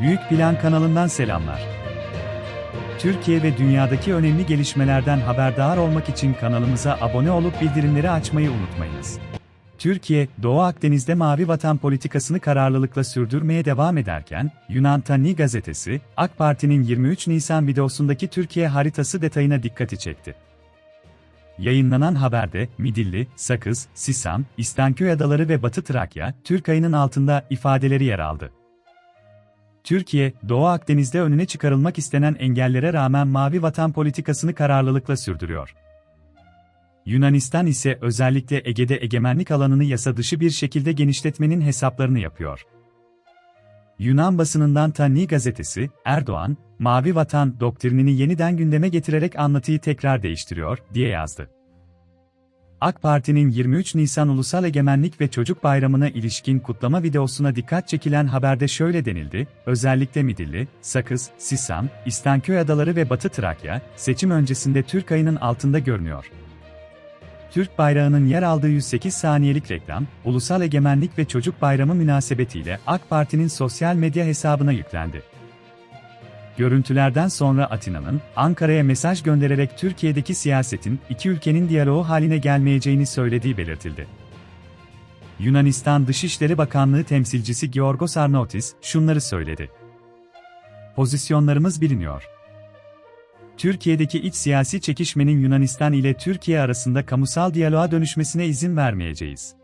Büyük Plan kanalından selamlar. Türkiye ve dünyadaki önemli gelişmelerden haberdar olmak için kanalımıza abone olup bildirimleri açmayı unutmayınız. Türkiye, Doğu Akdeniz'de mavi vatan politikasını kararlılıkla sürdürmeye devam ederken, Yunan Tani gazetesi, AK Parti'nin 23 Nisan videosundaki Türkiye haritası detayına dikkati çekti. Yayınlanan haberde, Midilli, Sakız, Sisam, İstanköy Adaları ve Batı Trakya, Türk ayının altında ifadeleri yer aldı. Türkiye, Doğu Akdeniz'de önüne çıkarılmak istenen engellere rağmen mavi vatan politikasını kararlılıkla sürdürüyor. Yunanistan ise özellikle Ege'de egemenlik alanını yasa dışı bir şekilde genişletmenin hesaplarını yapıyor. Yunan basınından Tanni gazetesi, Erdoğan, Mavi Vatan doktrinini yeniden gündeme getirerek anlatıyı tekrar değiştiriyor, diye yazdı. AK Parti'nin 23 Nisan Ulusal Egemenlik ve Çocuk Bayramı'na ilişkin kutlama videosuna dikkat çekilen haberde şöyle denildi, özellikle Midilli, Sakız, Sisam, İstanköy Adaları ve Batı Trakya, seçim öncesinde Türk ayının altında görünüyor. Türk bayrağının yer aldığı 108 saniyelik reklam, Ulusal Egemenlik ve Çocuk Bayramı münasebetiyle AK Parti'nin sosyal medya hesabına yüklendi. Görüntülerden sonra Atina'nın, Ankara'ya mesaj göndererek Türkiye'deki siyasetin iki ülkenin diyaloğu haline gelmeyeceğini söylediği belirtildi. Yunanistan Dışişleri Bakanlığı temsilcisi Georgos Arnautis şunları söyledi. Pozisyonlarımız biliniyor. Türkiye'deki iç siyasi çekişmenin Yunanistan ile Türkiye arasında kamusal diyaloğa dönüşmesine izin vermeyeceğiz.